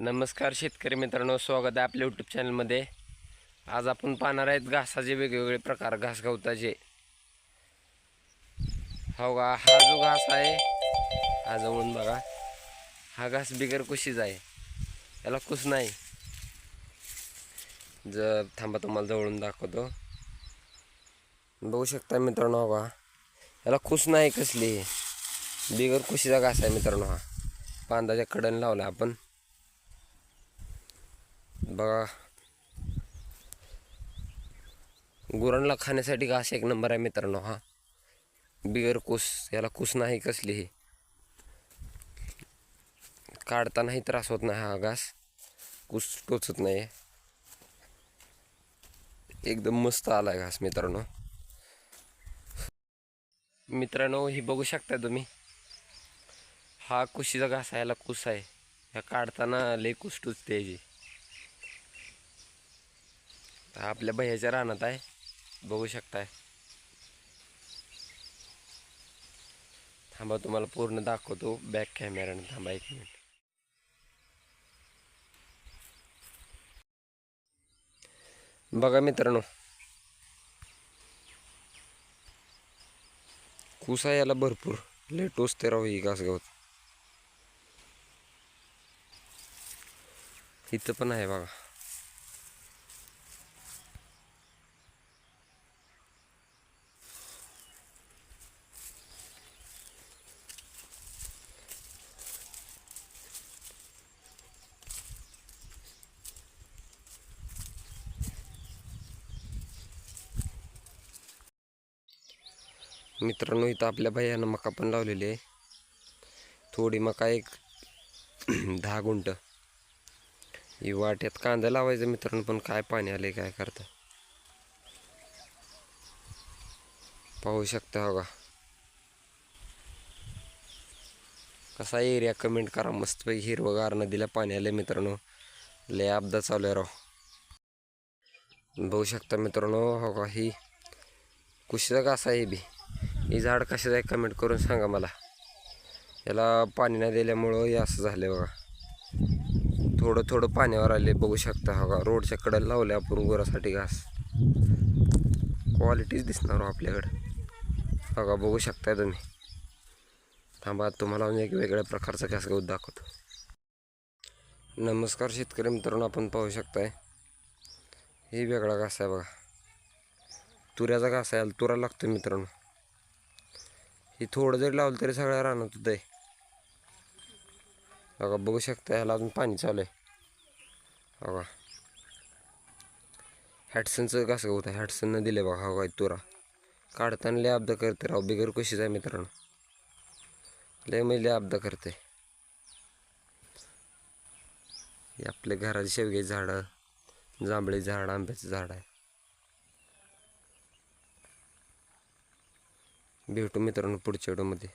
नमस्कार शेतकरी मित्रांनो स्वागत आहे आपल्या यूट्यूब चॅनलमध्ये आज आपण पाहणार आहेत घासाचे वेगवेगळे प्रकार घास गवताचे. हो का हा जो घास आहे हा जवळून बघा. हा घास बिगर कुशीचा आहे. याला कुस नाही. जर थांबा तुम्हाला जवळून दाखवतो. बघू शकता मित्रांनो हो का. याला कुस नाही कसली. बिगर कुशीचा घास आहे मित्रांनो हा. पांदाच्या कडन लावला आपण. बघा. गुरांना खाण्यासाठी घास एक नंबर आहे मित्रांनो हा. बिगर कुस याला कुस नाही कसलीही काढतानाही त्रास होत नाही हा घास. कुस टोचत नाही. एकदम मस्त आलाय घास मित्रांनो. मित्रांनो ही बघू शकता तुम्ही. हा कुशीचा घास आहे याला कुस आहे. ह्या काढताना लय कुस टोचते याची. हा आपल्या भैयाच्या रानात आहे. बघू शकताय. थांबा तुम्हाला पूर्ण दाखवतो बॅक कॅमेराने थांबा एक मिनिट बघा मित्रांनो. कुसा याला भरपूर. लेट ते राहू ही घास गवत इथं पण आहे बघा. मित्रांनो इथं आपल्या भैयानं मका पण लावलेली आहे. थोडी मका एक दहा गुंट ही वाट्यात कांदा लावायचं मित्रांनो पण काय पाणी आले काय करता? पाहू शकता हो का? कसा एरिया कमेंट करा मस्तपैकी हिरवगार नदीला पाणी आलं मित्रांनो. लय अपदा चालू आहे राव. बघू शकता मित्रांनो हो का ही कुशीचा कसा आहे बी. ही झाड कशाचं आहे कमेंट करून सांगा मला. याला पाणी नाही दिल्यामुळं हे असं झालं आहे बघा. थोडं थोडं पाण्यावर आले बघू शकता हो का? रोडच्या कडेला लावले आपण गुरासाठी घास. क्वालिटीच दिसणार हो आपल्याकडं. बघा बघू शकताय तुम्ही. थांबा तुम्हाला एक वेगळ्या प्रकारचा घास गवत दाखवतो. नमस्कार शेतकरी मित्रांनो आपण पाहू शकताय. हे वेगळा घास आहे बघा. तुऱ्याचा घास आहे तुरा लागतो मित्रांनो. हे थोडं जरी लावलं तरी सगळ्या रानात होतं आहे बघा बघू शकता ह्याला अजून पाणी चालू आहे. बघा. हॅटसनचं कसं होतं? हॅटसननं दिलं बघा हा काय तुरा. काढताना लय अब्दा करते राव. बिगर कशीच आहे मित्रांनो. लय मी लय अब्दा करते हे आपल्या घराची शेवग्याची झाडं जांभळी झाड आंब्याचं झाड आहे. भेटू मित्रांनो पुढच्या व्हिडिओमध्ये.